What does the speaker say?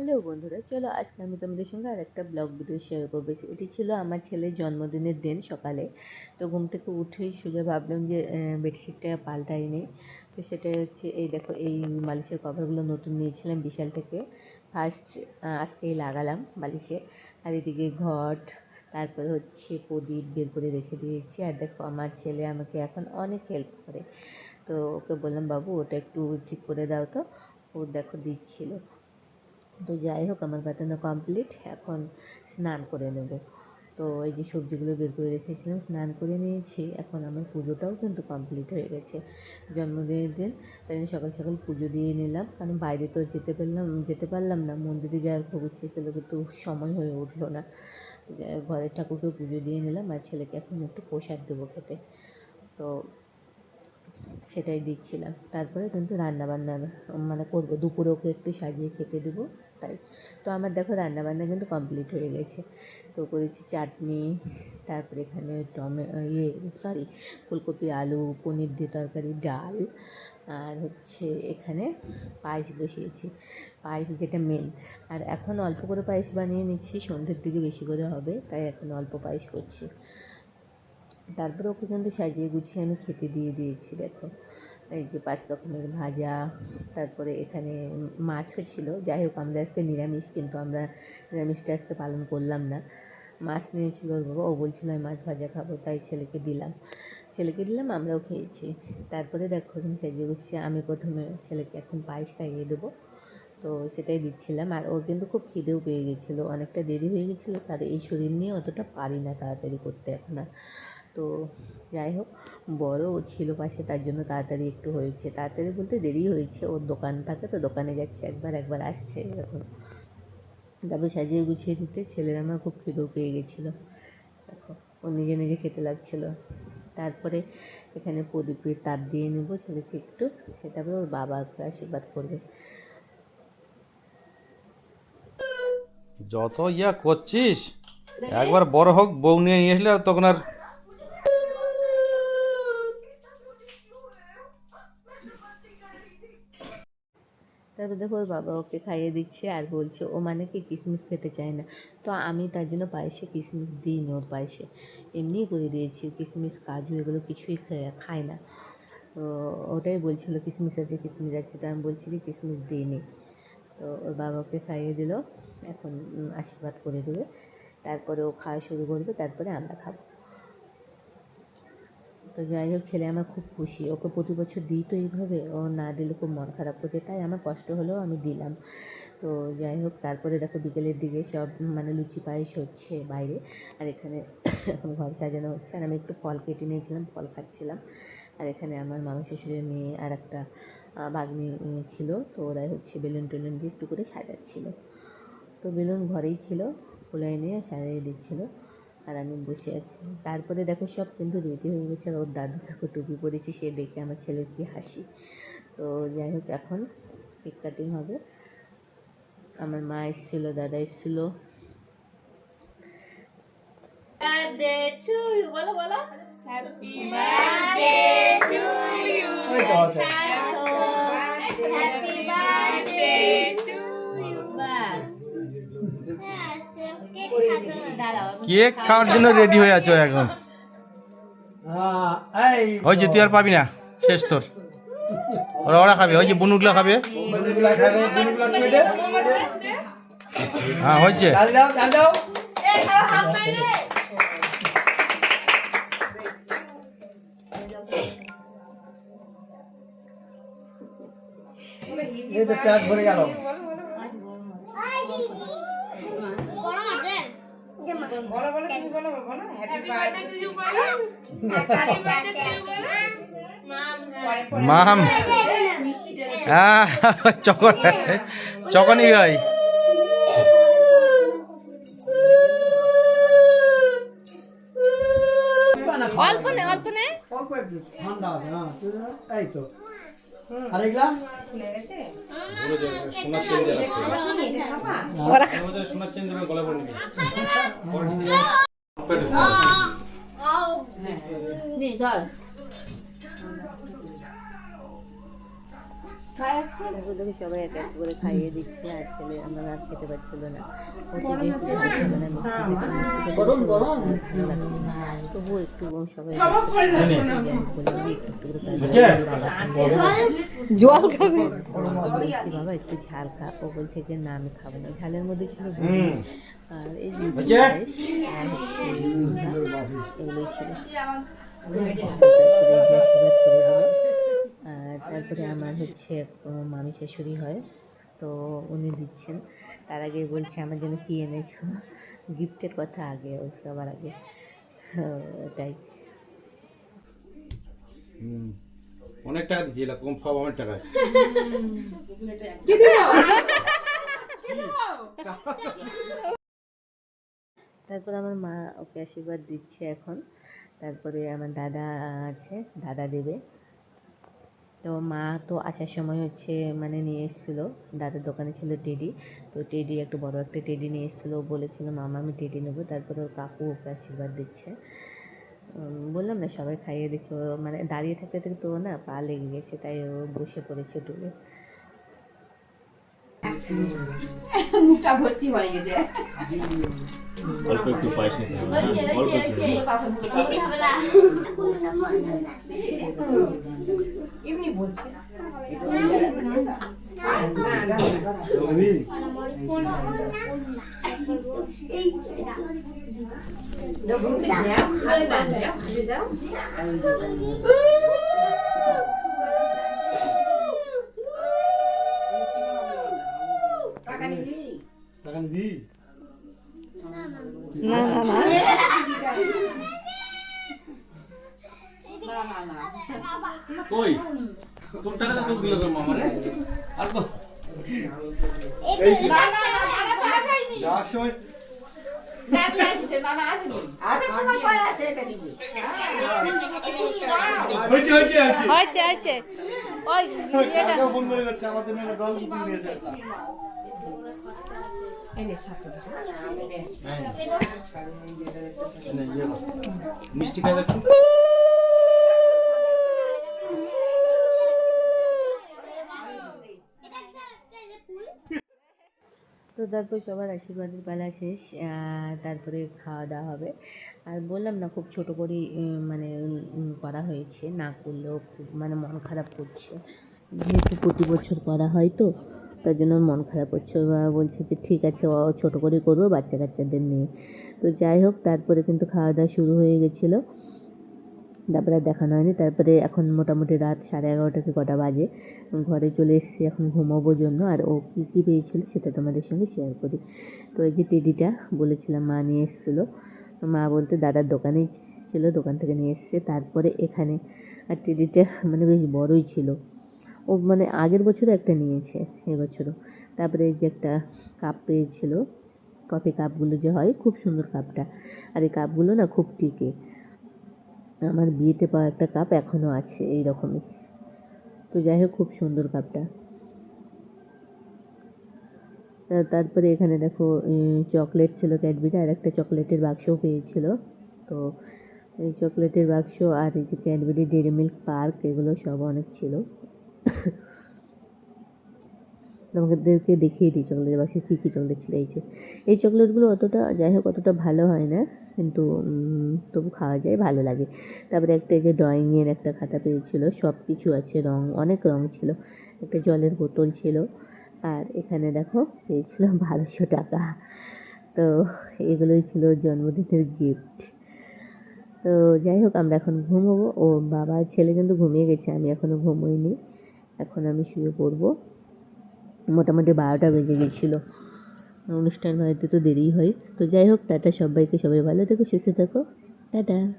Hello বন্ধুরা, চলো আজকে আমি তোমাদের সঙ্গে আর একটা ব্লগ ভিডিও শেয়ার করব। এটি ছিল আমার ছেলের জন্মদিনের দিন সকালে। তো ঘুম থেকে উঠেই সোজা ভাবলাম যে বেডশিটটা পাল্টাই নেই তো সেটাই হচ্ছে, এই দেখো, এই মালিশের কভারগুলো নতুন নিয়েছিলাম বিশাল থেকে। ফার্স্ট আজকেই লাগালাম বালিশে আর এদিকে ঘট, তারপরে হচ্ছে প্রদীপ বের করে রেখে দিয়েছি। আর দেখো, আমার ছেলে আমাকে এখন অনেক হেল্প করে। তো ওকে বললাম, বাবু, ওটা একটু ঠিক করে দাও তো। ও দেখো দিচ্ছিল। তো যাই হোক, আমার কাটানো কমপ্লিট এখন স্নান করে নেব। তো এই যে সবজিগুলো বের করে রেখেছিলাম, স্নান করে নিয়েছি। এখন আমার পুজোটাও কিন্তু কমপ্লিট হয়ে গেছে। জন্মদিনের দিন, তাই জন্য সকাল সকাল পুজো দিয়ে নিলাম। কারণ বাইরে তো যেতে পারলাম যেতে পারলাম না। মন্দিরে যাওয়ার খুব ইচ্ছে ছিল, কিন্তু সময় হয়ে উঠল না। ঘরের ঠাকুরকে পুজো দিয়ে নিলাম। আর ছেলেকে এখন একটু প্রসাদ দেবো খেতে। তো সেটাই দিচ্ছিলাম। তারপরে কিন্তু রান্নাবান্না মানে করব। দুপুরে ওকে একটু সাজিয়ে খেতে দেবো। তাই। তো আমার দেখো রান্নাবান্না কিন্তু কমপ্লিট হয়ে গেছে। তো করেছি চাটনি, তারপরে এখানে টমে ইয়ে সরি ফুলকপি, আলু, পনির দিয়ে তরকারি, ডাল, আর হচ্ছে এখানে পায়েস বসিয়েছি। পায়েস যেটা মেন আর এখন অল্প করে পায়েস বানিয়ে নিচ্ছি, সন্ধ্যের দিকে বেশি করে হবে, তাই এখন অল্প পায়েস করছি। তারপরে ওকে কিন্তু সাজিয়ে গুছিয়ে আমি খেতে দিয়ে দিয়েছি, দেখো। এই যে পাঁচ রকমের ভাজা, তারপরে এখানে মাছও ছিল। যাই হোক, আমরা আজকে নিরামিষ, কিন্তু আমরা নিরামিষটা আজকে পালন করলাম না। মাছ নিয়েছিল ওর বাবা, ও বলছিল, আমি মাছ ভাজা খাব। তাই ছেলেকে দিলাম। ছেলেকে দিলাম, আমরাও খেয়েছি। তারপরে দেখো, এখানে সাজিয়ে গুছিয়ে আমি প্রথমে ছেলেকে এখন পায়েস খাইয়ে দেবো। তো সেটাই দিচ্ছিলাম। আর ওর কিন্তু খুব খিদেও পেয়ে গেছিল। অনেকটা দেরি হয়ে গেছিল, তার এই শরীর নিয়ে অতটা পারি না তাড়াতাড়ি করতে এখন আর। তো যাই হোক, বড় ও ছিল পাশে, তার জন্য তাড়াতাড়ি একটু হয়েছে। তাড়াতাড়ি বলতে দেরি হয়েছে, ওর দোকান থাকে তো, দোকানে যাচ্ছে, একবার একবার আসছে এরকম। তারপর সাজিয়ে গুছিয়ে দিতে ছেলের আমার খুব খিদেও পেয়ে গেছিল। দেখো, ও নিজে নিজে খেতে লাগছিল। তারপরে এখানে প্রদীপের তার দিয়ে নেব, ছেলেকে একটু, সে তারপরে ওর বাবাকে আশীর্বাদ করবে। যত ইয়া করছিস, একবার বড় হোক, বউ নিয়ে নিয়ে আসলে আর তখন আর তারপর দেখো ওর বাবা ওকে খাইয়ে দিচ্ছে আর বলছে, ও মানে কি কিশমিশ খেতে চায় না? তো আমি তার জন্য পায়েসে কিশমিশ দিই না ওর পায়েসে। এমনিই করে দিয়েছি কিশমিশ কাজু এগুলো কিছুই খায়- খায় না। তো ওটাই বলছিল কিশমিশ আছে কিশমিশ আছে। তো আমি বলছি যে কিশমিশ দিইনি তো ওর বাবাকে খাইয়ে দিল, এখন আশীর্বাদ করে দেবে। তারপরে ও খাওয়া শুরু করবে, তারপরে আমরা খাব। তো যাই হোক, ছেলে আমার খুব খুশি। ওকে প্রতি বছর দিই তো এইভাবে। ও না দিলে খুব মন খারাপ করছে তাই আমার কষ্ট হলেও আমি দিলাম। তো যাই হোক, তারপরে দেখো বিকেলের দিকে সব মানে লুচি পায়েস হচ্ছে বাইরে। আর এখানে এখন ঘর সাজানো হচ্ছে। আর আমি একটু ফল কেটে নিয়েছিলাম, ফল খাচ্ছিলাম। আর এখানে আমার মামা শ্বশুরের মেয়ে আর একটা ভাগ্নি ছিল। তো ওরাই হচ্ছে বেলুন টেলুন দিয়ে একটু করে সাজাচ্ছিল। তো বেলুন ঘরেই ছিল ফুলাই নিয়ে সাজিয়ে দিচ্ছিল। আর আমি বসে আছি। তারপরে দেখো সব কিন্তু রেডি হয়ে গেছে। আর ওর দাদু দেখো টুপি পরেছি সে দেখে আমার ছেলের কি হাসি। তো যাই হোক এখন কেক কাটিং হবে। আমার মা এসেছিল দাদা এসেছিল। কেক খাওয়ার জন্য রেডি হয়ে আছো এখন? ওই যে তুই আর পাবি না শেষ তোর। ওরা ওরা খাবে ওই যে বুনুগুলা খাবে। হ্যাঁ হয়েছে। এই তো পেট ভরে গেল। মাম। হ্যাঁ চকন চকনই ভাই। অল্প নে অল্প নে। অল্প একটু ঠান্ডা হবে হ্যাঁ এই তো আর এগুলা সোনার চেন গলা পড়ে নি ধর তারপর সবাই এক করে খাইয়ে দিচ্ছে আর ছেলে আমার আর খেতে না একটু। জল খাবে বাবা একটু ঝাল খা ও বলছে যে না আমি খাব না ঝালের মধ্যে ছিল আর এগুলোই ছিল তারপরে আমার হচ্ছে মামি শাশুড়ি হয় তো উনি দিচ্ছেন। তার আগে বলছে আমার জন্য কী এনেছো? গিফটের কথা আগে ওই সবার আগে। তো এটাই। অনেক টাকা এরকম সব আমার টাকায়। তারপর আমার মা ওকে আশীর্বাদ দিচ্ছে এখন। তারপরে আমার দাদা আছে দাদা দেবে। তো মা তো আসার সময় হচ্ছে মানে নিয়ে এসেছিল দাদার দোকানে ছিল টেডি তো টেডি একটু বড় একটা টেডি নিয়ে এসেছিল ও বলেছিল মামা আমি টেডি নেব তারপরে ওর কাকু ওকে আশীর্বাদ দিচ্ছে বললাম না সবাই খাইয়ে দিচ্ছে ও মানে দাঁড়িয়ে থাকতে থাকতে তো ও না পা লেগে গেছে তাই ও বসে পড়েছে টুলে মুখটা ভর্তি হয়ে গেছে অল্প একটু পায়েস নিতে হবে অল্প একটু এমনি বলছে। দাও খাবে দাও খাবে দাও টাকা নিবি? টাকা নিবি না না না। কই? তোর টাকাটা তো দিল তোর মামারে আর কো? হয়েছে হয়েছে হয়েছে। হয়েছে হয়েছে। ওই ইয়েটা। কাকা ফোন করে যাচ্ছে আমার জন্য একটা। দল বুকিং দিয়েছে এনে সাথে মিষ্টি খাই তারপর সবার আশীর্বাদের পালা শেষ তারপরে খাওয়া দাওয়া হবে। আর বললাম না, খুব ছোট করেই মানে করা হয়েছে, না করলেও খুব মানে মন খারাপ করছে। যেহেতু প্রতি বছর করা হয় তো, তার জন্য মন খারাপ হচ্ছে বলছে যে, ঠিক আছে, ও ছোটো করে করব বাচ্চা কাচ্চাদের নিয়ে। তো যাই হোক, তারপরে কিন্তু খাওয়া দাওয়া শুরু হয়ে গেছিল। তারপরে আর দেখানো হয়নি। তারপরে এখন মোটামুটি রাত সাড়ে এগারোটা কি কটা বাজে। ঘরে চলে এসেছি, এখন ঘুমাবো জন্য। আর ও কী কী পেয়েছিল সেটা তোমাদের সঙ্গে শেয়ার করি। তো এই যে টেডিটা, বলেছিলাম মা নিয়ে এসেছিল। মা বলতে দাদার দোকানেই ছিল, দোকান থেকে নিয়ে এসছে। তারপরে এখানে আর টেডিটা মানে বেশ বড়ই ছিল। ও মানে আগের বছরও একটা নিয়েছে, এবছরও। তারপরে এই যে একটা কাপ পেয়েছিল। কফি কাপগুলো যে হয়, খুব সুন্দর কাপটা আর এই কাপগুলো না খুব টিকে। আমার বিয়েতে পাওয়া একটা কাপ এখনও আছে এই রকমই তো যাই হোক, খুব সুন্দর কাপটা তারপরে এখানে দেখো চকলেট ছিল ক্যাডবেরি আর একটা চকলেটের বাক্সও পেয়েছিল। তো এই চকলেটের বাক্স আর এই যে ক্যাডবেরি ডেরি মিল্ক পার্ক এগুলো সব অনেক ছিল। তোমাদেরকে দেখিয়ে দিই চকলেট বাক্সে কী কী চকলেট ছিল এই এই চকলেটগুলো অতটা যাই হোক অতটা ভালো হয় না, কিন্তু তবু খাওয়া যায়, ভালো লাগে। তারপরে একটা যে ড্রয়িংয়ের একটা খাতা পেয়েছিল সব কিছু আছে, রং, অনেক রং ছিল। একটা জলের বোতল ছিল। আর এখানে দেখো, পেয়েছিল বারোশো টাকা। তো, এগুলোই ছিল জন্মদিনের গিফট তো যাই হোক আমরা এখন ঘুমোবো। ও বাবা, ছেলে কিন্তু ঘুমিয়ে গেছে, আমি এখনও ঘুমোইনি। এখন আমি শুয়ে পড়ব। মোটামুটি বারোটা বেজে গেছিল। অনুষ্ঠান বাড়িতে তো দেরি হয়। তো যাই হোক, টাটা সবাইকে, সবাই ভালো থেকো, সুস্থ থাকো। টাটা।